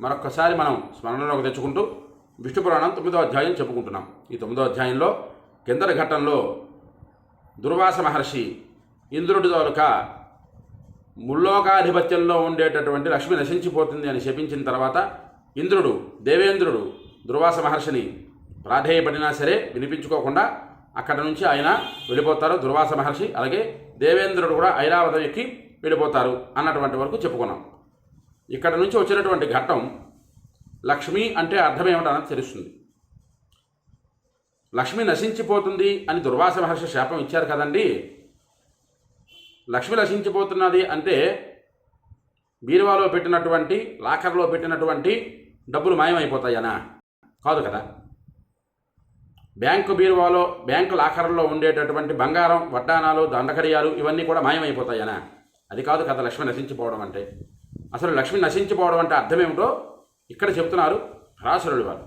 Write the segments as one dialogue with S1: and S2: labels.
S1: మరొక్కసారి మనం స్మరణలోకి తెచ్చుకుంటూ విష్ణు పురాణం తొమ్మిదో అధ్యాయం చెప్పుకుంటున్నాం. ఈ తొమ్మిదో అధ్యాయంలో కిందర ఘట్టంలో దుర్వాస మహర్షి ఇంద్రుడి తోలుక ముల్లోకాధిపత్యంలో ఉండేటటువంటి లక్ష్మి నశించిపోతుంది అని శపించిన తర్వాత ఇంద్రుడు దేవేంద్రుడు దుర్వాస మహర్షిని ప్రాధేయపడినా సరే వినిపించుకోకుండా అక్కడ నుంచి ఆయన వెళ్ళిపోతారు దుర్వాస మహర్షి అలాగే దేవేంద్రుడు కూడా ఐరావతం ఎక్కి వెళ్ళిపోతారు అన్నటువంటి వరకు చెప్పుకున్నాం. ఇక్కడ నుంచి వచ్చినటువంటి ఘట్టం లక్ష్మి అంటే అర్థం ఏమిటన్నది తెలుస్తుంది. లక్ష్మి నశించిపోతుంది అని దుర్వాస మహర్షి శాపం ఇచ్చారు కదండి. లక్ష్మి నశించిపోతున్నది అంటే బీరువాలో పెట్టినటువంటి లాకర్లో పెట్టినటువంటి డబ్బులు మాయమైపోతాయనా? కాదు కదా. బ్యాంకు బీరువాలో బ్యాంకు లాకర్లో ఉండేటటువంటి బంగారం వడ్డానాలు దండకరియాలు ఇవన్నీ కూడా మాయమైపోతాయనా? అది కాదు కదా లక్ష్మి నశించిపోవడం అంటే. అసలు లక్ష్మి నశించిపోవడం అంటే అర్థమేమిటో ఇక్కడ చెప్తున్నారు పరాశరుడు వారు.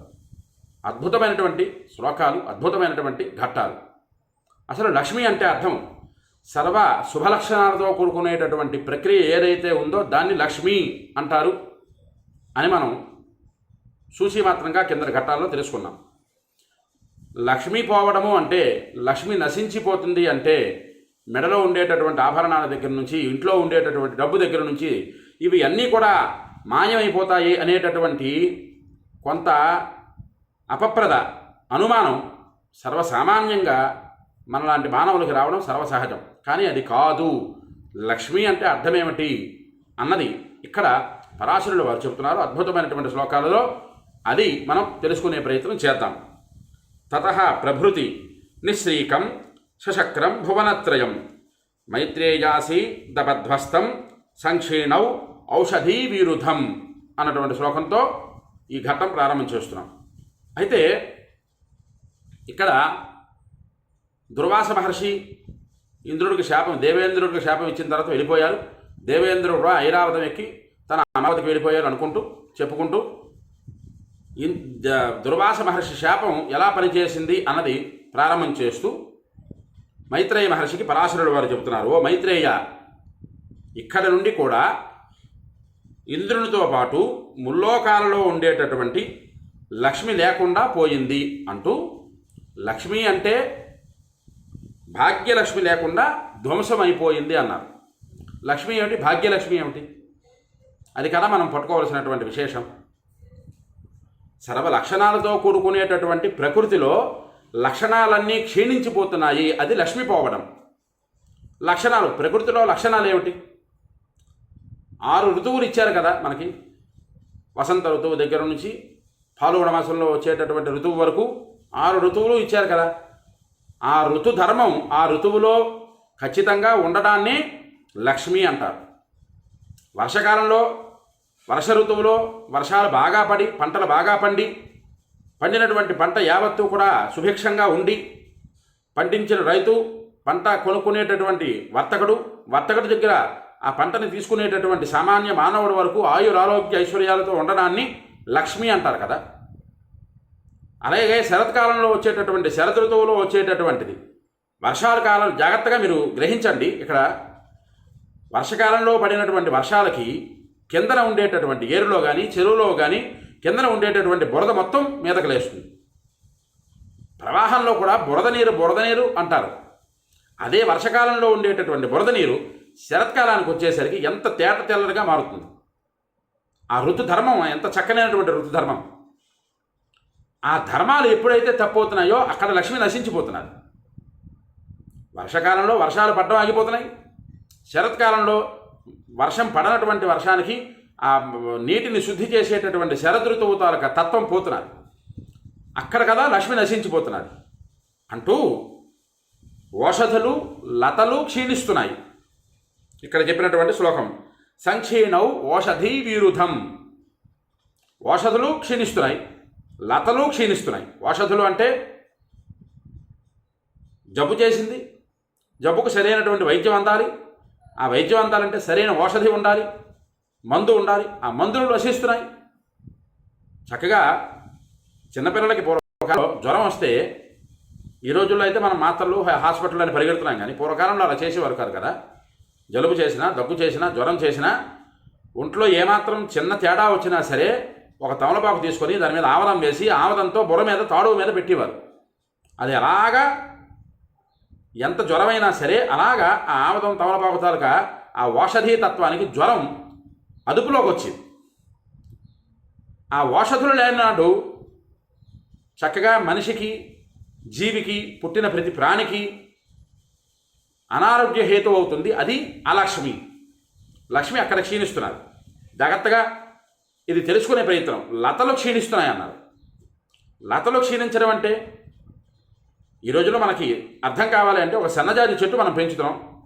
S1: అద్భుతమైనటువంటి శ్లోకాలు అద్భుతమైనటువంటి ఘట్టాలు. అసలు లక్ష్మి అంటే అర్థం సర్వ శుభలక్షణాలతో కూడుకునేటటువంటి ప్రక్రియ ఏదైతే ఉందో దాన్ని లక్ష్మి అంటారు అని మనం చూసి మాత్రంగా కింద ఘట్టాల్లో తెలుసుకున్నాం. లక్ష్మి పోవడము అంటే లక్ష్మి నశించిపోతుంది అంటే మెడలో ఉండేటటువంటి ఆభరణాల దగ్గర నుంచి ఇంట్లో ఉండేటటువంటి డబ్బు దగ్గర నుంచి ఇవి అన్నీ కూడా మాయమైపోతాయి అనేటటువంటి కొంత అపప్రద అనుమానం సర్వసామాన్యంగా మనలాంటి మానవులకి రావడం సర్వసహజం. కానీ అది కాదు. లక్ష్మి అంటే అర్థమేమిటి అన్నది ఇక్కడ పరాశరులు వారు చెబుతున్నారు. అద్భుతమైనటువంటి శ్లోకాలలో అది మనం తెలుసుకునే ప్రయత్నం చేద్దాం. తత ప్రభృతి నిశ్రీకం సశక్రం భువనత్రయం. మైత్రేయాసి దబధ్వస్తం సంక్షీణౌ ఔషధీ విరుధం అన్నటువంటి శ్లోకంతో ఈ ఘట్టం ప్రారంభం చేస్తున్నాం. అయితే ఇక్కడ దుర్వాస మహర్షి ఇంద్రుడికి శాపం దేవేంద్రుడికి శాపం ఇచ్చిన తర్వాత వెళ్ళిపోయారు. దేవేంద్రుడు కూడా ఐరావతం ఎక్కి తన అమరావతికి వెళ్ళిపోయారు అనుకుంటూ చెప్పుకుంటూ ఇన్- దుర్వాస మహర్షి శాపం ఎలా పనిచేసింది అన్నది ప్రారంభం చేస్తూ మైత్రేయ మహర్షికి పరాశరుడు వారు చెబుతున్నారు. ఓ మైత్రేయ ఇక్కడ నుండి కూడా ఇంద్రునితో పాటు ముల్లోకాలలో ఉండేటటువంటి లక్ష్మి లేకుండా పోయింది అంటూ లక్ష్మి అంటే భాగ్యలక్ష్మి లేకుండా ధ్వంసం అయిపోయింది అన్నారు. లక్ష్మి ఏమిటి? భాగ్యలక్ష్మి ఏమిటి? అది కదా మనం పట్టుకోవాల్సినటువంటి విశేషం. సర్వ లక్షణాలతో కూడుకునేటటువంటి ప్రకృతిలో లక్షణాలన్నీ క్షీణించిపోతున్నాయి. అది లక్ష్మి పోవడం. లక్షణాలు ప్రకృతిలో లక్షణాలు ఏమిటి? ఆరు ఋతువులు ఇచ్చారు కదా మనకి. వసంత ఋతువు దగ్గర నుంచి ఫాల్గుణ మాసంలో వచ్చేటటువంటి ఋతువు వరకు ఆరు ఋతువులు ఇచ్చారు కదా. ఆ ఋతు ధర్మం ఆ ఋతువులో ఖచ్చితంగా ఉండడాన్ని లక్ష్మి అంటారు. వర్షకాలంలో వర్ష ఋతువులో వర్షాలు బాగా పడి పంటలు బాగా పండి పండినటువంటి పంట యావత్తు కూడా సుభిక్షంగా ఉండి పండించిన రైతు పంట కొనుక్కునేటటువంటి వర్తకుడు వర్తకుడి దగ్గర ఆ పంటని తీసుకునేటటువంటి సామాన్య మానవుడి వరకు ఆయురారోగ్య ఐశ్వర్యాలతో ఉండడాన్ని లక్ష్మి అంటారు కదా. అలాగే శరత్కాలంలో వచ్చేటటువంటి శరత్ ఋతువులో వచ్చేటటువంటిది. వర్షాల కాలం జాగ్రత్తగా మీరు గ్రహించండి. ఇక్కడ వర్షకాలంలో పడినటువంటి వర్షాలకి కిందన ఉండేటటువంటి ఏరులో కానీ చెరువులో కానీ కిందన ఉండేటటువంటి బురద మొత్తం మీదకు లేస్తుంది. ప్రవాహంలో కూడా బురద నీరు బురద నీరు అంటారు. అదే వర్షకాలంలో ఉండేటటువంటి బురద నీరు శరత్కాలానికి వచ్చేసరికి ఎంత తేట తెల్లగా మారుతుంది. ఆ ఋతుధర్మం ఎంత చక్కనైనటువంటి ఋతుధర్మం. ఆ ధర్మాలు ఎప్పుడైతే తప్పవుతున్నాయో అక్కడ లక్ష్మి నశించిపోతున్నారు వర్షాకాలంలో వర్షాలు పడడం ఆగిపోతున్నాయి. శరత్కాలంలో వర్షం పడనటువంటి వర్షానికి ఆ నీటిని శుద్ధి చేసేటటువంటి శరదృతువు తాలూకా తత్వం పోతున్నారు అక్కడ కదా లక్ష్మి నశించిపోతున్నారు అంటూ ఓషధులు లతలు క్షీణిస్తున్నాయి. ఇక్కడ చెప్పినటువంటి శ్లోకం. సంక్షీణౌ ఓషధి విరుధం. ఓషధులు క్షీణిస్తున్నాయి. లతలు క్షీణిస్తున్నాయి. ఓషధులు అంటే జబ్బు చేసింది. జబ్బుకు సరైనటువంటి వైద్యం అందాలి. ఆ వైద్యం అందాలంటే సరైన ఔషధి ఉండాలి. మందు ఉండాలి. ఆ మందులు నశిస్తున్నాయి. చక్కగా చిన్నపిల్లలకి పూర్వకాలంలో జ్వరం వస్తే ఈ రోజుల్లో అయితే మనం మాత్రలు హాస్పిటల్ అని పరిగెడుతున్నాం. కానీ పూర్వకాలంలో అలా చేసేవారు కాదు కదా. జలుబు చేసినా దగ్గు చేసినా జ్వరం చేసినా ఒంట్లో ఏమాత్రం చిన్న తేడా వచ్చినా సరే ఒక తమలపాకు తీసుకొని దాని మీద ఆవదం వేసి ఆవదంతో బుర్ర మీద తాడువు మీద పెట్టేవారు. అది అలాగా ఎంత జ్వరమైనా సరే అలాగా ఆ ఆమదం తమలపాకు తాలూకా ఆ ఓషధీ తత్వానికి జ్వరం అదుపులోకి వచ్చింది. ఆ ఓషధులు లేనాడు చక్కగా మనిషికి జీవికి పుట్టిన ప్రతి ప్రాణికి అనారోగ్య హేతు అవుతుంది అది అలక్ష్మి. లక్ష్మి అక్కడ క్షీణిస్తున్నారు. జాగ్రత్తగా ఇది తెలుసుకునే ప్రయత్నం. లతలు క్షీణిస్తున్నాయి అన్నారు లతలు క్షీణించడం అంటే ఈ రోజుల్లో మనకి అర్థం కావాలి అంటే ఒక సన్నజాజి చెట్టు మనం పెంచుతున్నాం.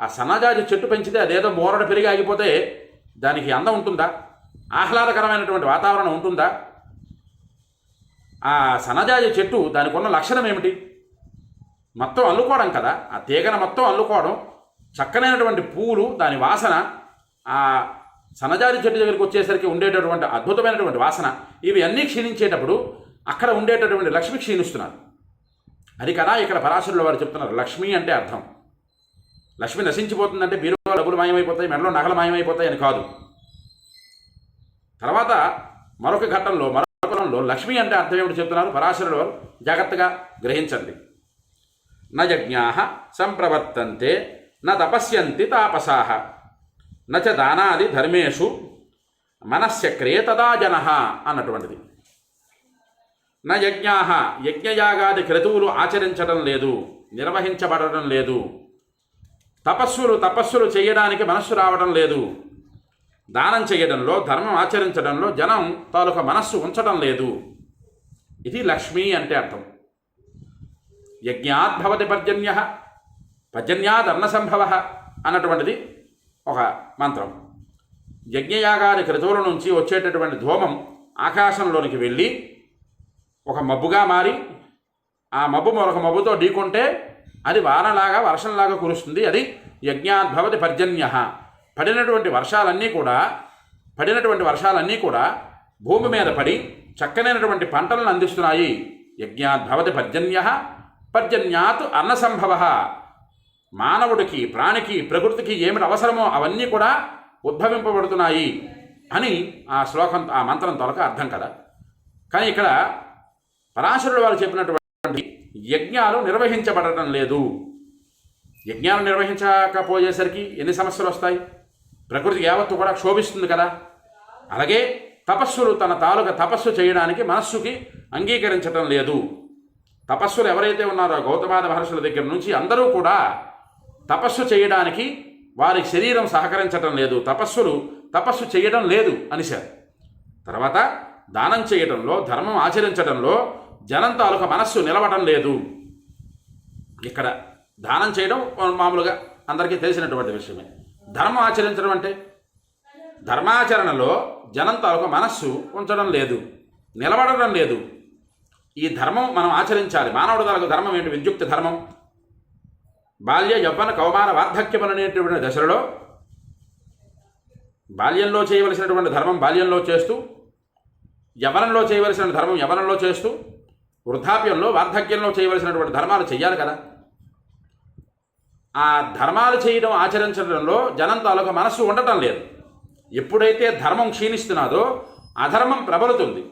S1: ఆ సన్నజాజి చెట్టు పెంచితే అదేదో మోరడ పెరిగి ఆగిపోతే దానికి అందం ఉంటుందా? ఆహ్లాదకరమైనటువంటి వాతావరణం ఉంటుందా? ఆ సన్నజాజి చెట్టు దానికి ఉన్న లక్షణం ఏమిటి? మొత్తం అల్లుకోవడం కదా. ఆ తీగను మొత్తం అల్లుకోవడం. చక్కనైనటువంటి పూలు దాని వాసన ఆ సన్నజారి చెట్టు దగ్గరికి వచ్చేసరికి ఉండేటటువంటి అద్భుతమైనటువంటి వాసన. ఇవి అన్నీ క్షీణించేటప్పుడు అక్కడ ఉండేటటువంటి లక్ష్మి క్షీణిస్తున్నారు. అది కదా ఇక్కడ పరాశరుల వారు చెప్తున్నారు. లక్ష్మి అంటే అర్థం. లక్ష్మి నశించిపోతుందంటే బీరువా డబ్బులు మాయమైపోతాయి మెడలో నగలు మాయమైపోతాయి అని కాదు. తర్వాత మరొక ఘట్టంలో మరొక కులంలో లక్ష్మి అంటే అర్థం ఏమిటి చెప్తున్నారు? పరాశరుల వారు జాగ్రత్తగా గ్రహించండి. న యజ్ఞా సంప్రవర్తంతే న తపస్యంతి తాపసాహ నచ దానాది ధర్మేషు మనస్యక్రియ తదా జన అన్నటువంటిది. నా యజ్ఞా యజ్ఞయాగాది క్రతువులు ఆచరించడం లేదు నిర్వహించబడడం లేదు తపస్సులు తపస్సులు చేయడానికి మనస్సు రావడం లేదు దానం చేయడంలో ధర్మం ఆచరించడంలో జనం తాలూకా మనస్సు ఉంచడం లేదు. ఇది లక్ష్మి అంటే అర్థం. యజ్ఞాత్ భవతి పర్జన్య పర్జన్యాద్ అన్న సంభవ అన్నటువంటిది ఒక మంత్రం. యజ్ఞయాగాది క్రతువుల నుంచి వచ్చేటటువంటి ధూమం ఆకాశంలోనికి వెళ్ళి ఒక మబ్బుగా మారి ఆ మబ్బు మరొక మబ్బుతో ఢీకొంటే అది వానలాగా వర్షంలాగా కురుస్తుంది. అది యజ్ఞాద్భవతి పర్జన్య. పడినటువంటి వర్షాలన్నీ కూడా పడినటువంటి వర్షాలన్నీ కూడా భూమి మీద పడి చక్కనైనటువంటి పంటలను అందిస్తున్నాయి. యజ్ఞాద్భవతి పర్జన్య పర్జన్యాత్ అన్నసంభవ మానవుడికి ప్రాణికి ప్రకృతికి ఏమిటి అవసరమో అవన్నీ కూడా ఉద్భవింపబడుతున్నాయి అని ఆ శ్లోకం ఆ మంత్రం తొలక అర్థం కదా. కానీ ఇక్కడ పరాశరుడు వారు చెప్పినటువంటి యజ్ఞాలు నిర్వహించబడటం లేదు. యజ్ఞాలు నిర్వహించకపోయేసరికి ఎన్ని సమస్యలు వస్తాయి? ప్రకృతి యావత్తు కూడా క్షోభిస్తుంది కదా. అలాగే తపస్సులు తన తాలూక తపస్సు చేయడానికి మనస్సుకి అంగీకరించటం లేదు. తపస్సులు ఎవరైతే ఉన్నారో గౌతమాద మహర్షుల దగ్గర నుంచి అందరూ కూడా తపస్సు చేయడానికి వారి శరీరం సహకరించటం లేదు. తపస్సులు తపస్సు చేయడం లేదు అనిశారు. తర్వాత దానం చేయడంలో ధర్మం ఆచరించడంలో జనం తాలూక మనస్సు నిలవడం లేదు. ఇక్కడ దానం చేయడం మామూలుగా అందరికీ తెలిసినటువంటి విషయమే. ధర్మం ఆచరించడం అంటే? ధర్మాచరణలో జనం తాలూక మనస్సు ఉంచడం లేదు నిలబడడం లేదు. ఈ ధర్మం మనం ఆచరించాలి. మానవుడు తాలూకు ధర్మం ఏంటి? విద్యుక్త ధర్మం. బాల్య యవ్వన కౌమార వార్ధక్యం అనేటువంటి దశలలో బాల్యంలో చేయవలసినటువంటి ధర్మం బాల్యంలో చేస్తూ యవనంలో చేయవలసిన ధర్మం యవనంలో చేస్తూ వృద్ధాప్యంలో వార్ధక్యంలో చేయవలసినటువంటి ధర్మాలు చేయాలి కదా. ఆ ధర్మాలు చేయడం ఆచరించడంలో జనం తాలూకా మనస్సు ఉండటం లేదు. ఎప్పుడైతే ధర్మం క్షీణిస్తున్నదో అధర్మం ప్రబలుతుంది.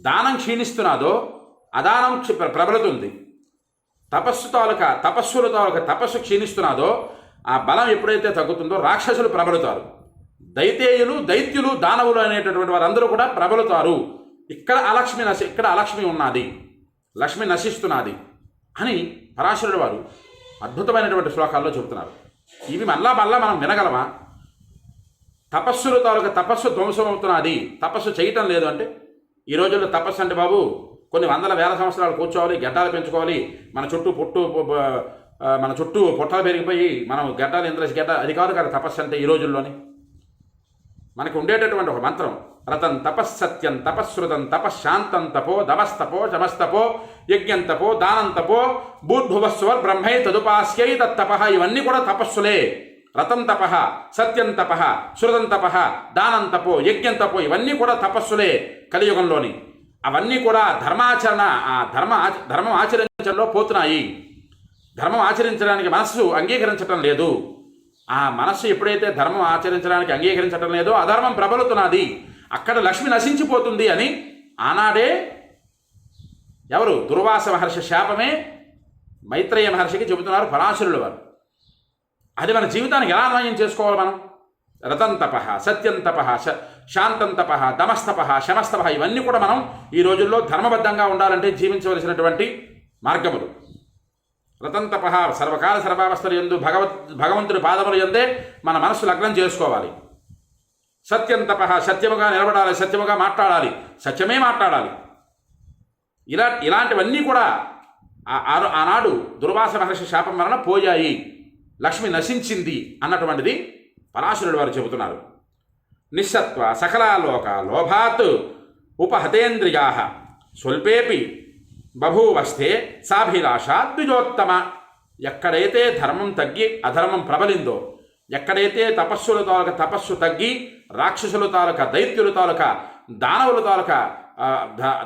S1: దానం క్షీణిస్తున్నదో అదానం ప్రబలుతుంది. తపస్సు తాలూకా తపస్సుల తాలూకా తపస్సు క్షీణిస్తున్నదో ఆ బలం ఎప్పుడైతే తగ్గుతుందో రాక్షసులు ప్రబలుతారు. దైతేయులు దైత్యులు దానవులు అనేటటువంటి వారందరూ కూడా ప్రబలుతారు. ఇక్కడ అలక్ష్మి నశి ఇక్కడ అలక్ష్మి ఉన్నది. లక్ష్మి నశిస్తున్నది అని పరాశరుడు వారు అద్భుతమైనటువంటి శ్లోకాల్లో చెబుతున్నారు. ఇవి మళ్ళా మళ్ళా మనం వినగలమా? తపస్సులు తాలూకా తపస్సు ధ్వంసం అవుతున్నది తపస్సు చేయటం లేదు అంటే ఈ రోజుల్లో తపస్సు అంటే బాబు. కొన్ని వందల వేల సంవత్సరాలు కూర్చోవాలి గడ్డాలు పెంచుకోవాలి. మన చుట్టూ పుట్టు మన చుట్టూ పొట్టాలు పెరిగిపోయి మనం గడ్డాలు ఇంద్రసి గడ్డ అది కాదు కదా తపస్సు అంటే ఈ రోజుల్లోని. మనకు ఉండేటటువంటి ఒక మంత్రం రతం తపస్సత్యం తపశ్రుతం తపశ్శాంతం తపో దమస్తపో జమస్తపో యజ్ఞం తపో దానం తపో భూర్భువస్వర్ బ్రహ్మై తదుపాస్యై తప్ప ఇవన్నీ కూడా తపస్సులే. రతం తప సత్యం తప శృతం తప దానం తపో యజ్ఞం తపో ఇవన్నీ కూడా తపస్సులే కలియుగంలోని. అవన్నీ కూడా ధర్మాచరణ ఆ ధర్మ ధర్మం ఆచరించడంలో పోతున్నాయి. ధర్మం ఆచరించడానికి మనస్సు అంగీకరించటం లేదు. ఆ మనస్సు ఎప్పుడైతే ధర్మం ఆచరించడానికి అంగీకరించటం లేదో అధర్మం ప్రబలుతున్నది. అక్కడ లక్ష్మి నశించిపోతుంది అని ఆనాడే ఎవరు? దుర్వాస మహర్షి శాపమే మైత్రేయ మహర్షికి చెబుతున్నారు పరాశరులు వారు. అది మన జీవితానికి ఎలా అన్వయం చేసుకోవాలి మనం? రతం తప సత్యం తప శాంతం తప దమస్తప శమస్తప ఇవన్నీ కూడా మనం ఈ రోజుల్లో ధర్మబద్ధంగా ఉండాలంటే జీవించవలసినటువంటి మార్గములు. రతం తప సర్వకాల సర్వావస్థలు ఎందు భగవత్ భగవంతుడి పాదములు ఎందే మన మనస్సు లగ్నం చేసుకోవాలి. సత్యం తప సత్యముగా నిలబడాలి సత్యముగా మాట్లాడాలి సత్యమే మాట్లాడాలి. ఇలా ఇలాంటివన్నీ కూడా ఆ- ఆనాడు దుర్వాస మహర్షి శాపం వలన పోయాయి. లక్ష్మి నశించింది అన్నటువంటిది పరాశరుడు వారు చెబుతున్నారు. నిస్సత్వ సకలాలోక లోభాత్ ఉపహతేంద్రియా స్వల్పేపి బభూవస్థే సాభిలాష ద్విజోత్తమ. ఎక్కడైతే ధర్మం తగ్గి అధర్మం ప్రబలిందో ఎక్కడైతే తపస్సుల తాలూక తపస్సు తగ్గి రాక్షసుల తాలూక దైత్యుల తాలూక దానవుల తాలూక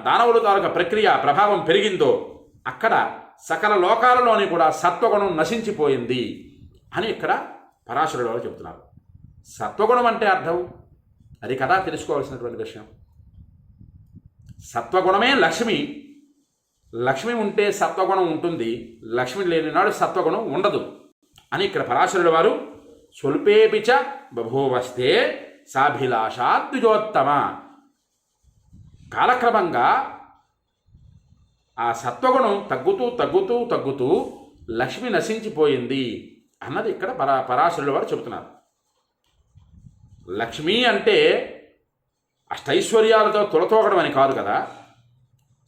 S1: దానవుల తాలూక ప్రక్రియ ప్రభావం పెరిగిందో అక్కడ సకల లోకాలలోని కూడా సత్వగుణం నశించిపోయింది. అని ఇక్కడ పరాశరుడు వారు చెబుతున్నారు. సత్వగుణం అంటే అర్థం? అది కదా తెలుసుకోవాల్సినటువంటి విషయం. సత్వగుణమే లక్ష్మి. లక్ష్మి ఉంటే సత్వగుణం ఉంటుంది. లక్ష్మి లేనినాడు సత్వగుణం ఉండదు. అని ఇక్కడ పరాశరుడు వారు స్వల్పేపిచ బభూవస్తే సాభిలాషాద్విజోత్తమ కాలక్రమంగా ఆ సత్వగుణం తగ్గుతూ తగ్గుతూ తగ్గుతూ లక్ష్మి నశించిపోయింది. అన్నది ఇక్కడ పరా పరాశరుల వారు చెబుతున్నారు. లక్ష్మి అంటే అష్టైశ్వర్యాలతో తులతోగడం అని కాదు కదా.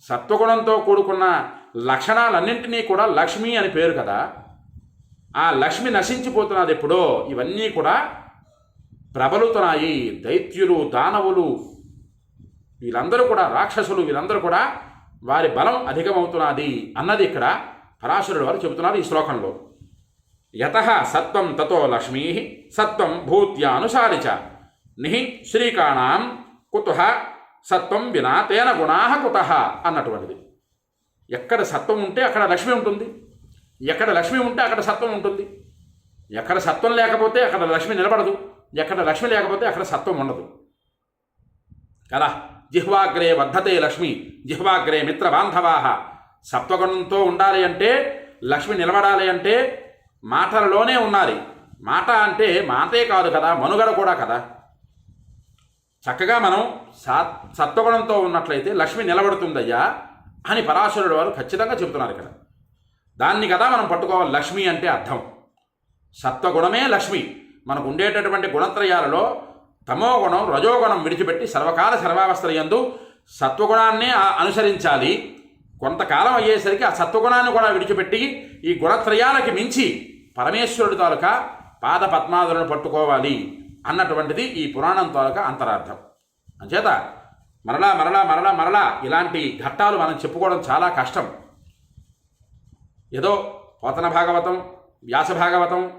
S1: సత్వగుణంతో కూడుకున్న లక్షణాలన్నింటినీ కూడా లక్ష్మి అని పేరు కదా. ఆ లక్ష్మి నశించిపోతున్నది ఎప్పుడో ఇవన్నీ కూడా ప్రబలుతున్నాయి. దైత్యులు దానవులు వీళ్ళందరూ కూడా రాక్షసులు వీళ్ళందరూ కూడా వారి బలం అధికమవుతున్నది అన్నది ఇక్కడ పరాశరుడు వారు చెబుతున్నారు ఈ శ్లోకంలో. యత సత్వం తతో లక్ష్మీ సత్వం భూత్యానుసారి చ. నిహి శ్రీకాణాం కుతుహ సత్వం వినా తేన గుణా కుత అన్నటువంటిది. ఎక్కడ సత్వం ఉంటే అక్కడ లక్ష్మి ఉంటుంది. ఎక్కడ లక్ష్మి ఉంటే అక్కడ సత్వం ఉంటుంది. ఎక్కడ సత్వం లేకపోతే అక్కడ లక్ష్మి నిలబడదు. ఎక్కడ లక్ష్మి లేకపోతే అక్కడ సత్వం ఉండదు. కదా? జిహ్వాగ్రే వర్ధతే లక్ష్మి జిహ్వాగ్రే మిత్ర బాంధవాహ సత్వగుణంతో ఉండాలి అంటే లక్ష్మి నిలబడాలి అంటే మాటలలోనే ఉన్నారు. మాట అంటే మాటే కాదు కదా మనుగడ కూడా కదా. చక్కగా మనం సత్ సత్వగుణంతో ఉన్నట్లయితే లక్ష్మి నిలబడుతుందయ్యా అని పరాశరుడు వారు ఖచ్చితంగా చెబుతున్నారు ఇక్కడ. దాన్ని కదా మనం పట్టుకోవాలి లక్ష్మి అంటే అర్థం. సత్వగుణమే లక్ష్మి. మనకు ఉండేటటువంటి గుణత్రయాలలో తమోగుణం రజోగుణం విడిచిపెట్టి సర్వకాల సర్వావస్థల యందు సత్వగుణాన్నే అనుసరించాలి. కొంతకాలం అయ్యేసరికి ఆ సత్వగుణాన్ని కూడా విడిచిపెట్టి ఈ గుణత్రయాలకి మించి పరమేశ్వరుడి తాలూకా పాద పద్మాదులను పట్టుకోవాలి అన్నటువంటిది ఈ పురాణం తాలూకా అంతరార్థం. అంచేత మరలా మరలా మరలా మరలా ఇలాంటి ఘట్టాలు మనం చెప్పుకోవడం చాలా కష్టం. ఏదో పోతన భాగవతం వ్యాస భాగవతం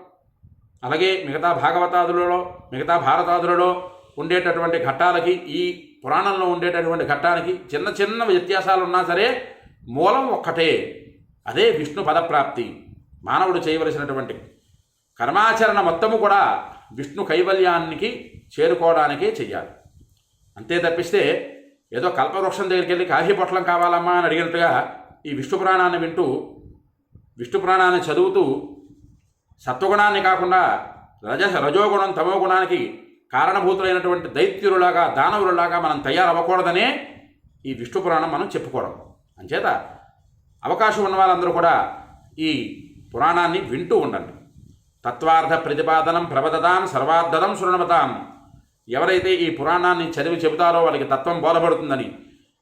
S1: అలాగే మిగతా భాగవతాదులలో మిగతా భారతాదులలో ఉండేటటువంటి ఘట్టాలకి ఈ పురాణంలో ఉండేటటువంటి ఘట్టానికి చిన్న చిన్న వ్యత్యాసాలు ఉన్నా సరే మూలం ఒక్కటే. అదే విష్ణు పదప్రాప్తి. మానవుడు చేయవలసినటువంటి కర్మాచరణ మొత్తము కూడా విష్ణు కైవల్యానికి చేరుకోవడానికే చెయ్యాలి. అంతే తప్పిస్తే ఏదో కల్పవృక్షం దగ్గరికి వెళ్ళి కాఫీ పొట్లం కావాలమ్మా అని అడిగినట్టుగా ఈ విష్ణు పురాణాన్ని వింటూ విష్ణు పురాణాన్ని చదువుతూ సత్వగుణాన్ని కాకుండా రజ రజోగుణం తమో గుణానికి కారణభూతులైనటువంటి దైత్యులలాగా దానవులలాగా మనం తయారవ్వకూడదనే ఈ విష్ణు పురాణం మనం చెప్పుకోవడం. అంచేత అవకాశం ఉన్న వాళ్ళందరూ కూడా ఈ పురాణాన్ని వింటూ ఉండండి. తత్వార్థ ప్రతిపాదనం ప్రబదదాం సర్వార్థదం శృణమతాం. ఎవరైతే ఈ పురాణాన్ని చదివి చెబుతారో వాళ్ళకి తత్వం బోధపడుతుందని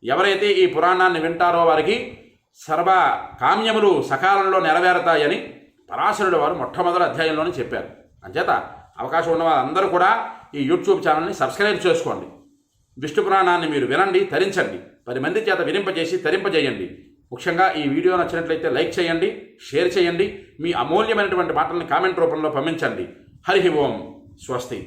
S1: ఎవరైతే ఈ పురాణాన్ని వింటారో వారికి సర్వ కామ్యములు సకాలంలో నెరవేరుతాయని పరాశరుడు వారు మొట్టమొదటి అధ్యాయంలోనే చెప్పారు. అంచేత అవకాశం ఉన్న వారందరూ కూడా ఈ యూట్యూబ్ ఛానల్ని సబ్స్క్రైబ్ చేసుకోండి. విష్ణు పురాణాన్ని మీరు వినండి తరించండి. పది మంది చేత వినింపజేసి తరింపజేయండి. ముఖ్యంగా ఈ వీడియో నచ్చినట్లయితే లైక్ చేయండి షేర్ చేయండి మీ అమూల్యమైనటువంటి మాటలను కామెంట్ రూపంలో పంపించండి. హరి ఓం స్వస్తి.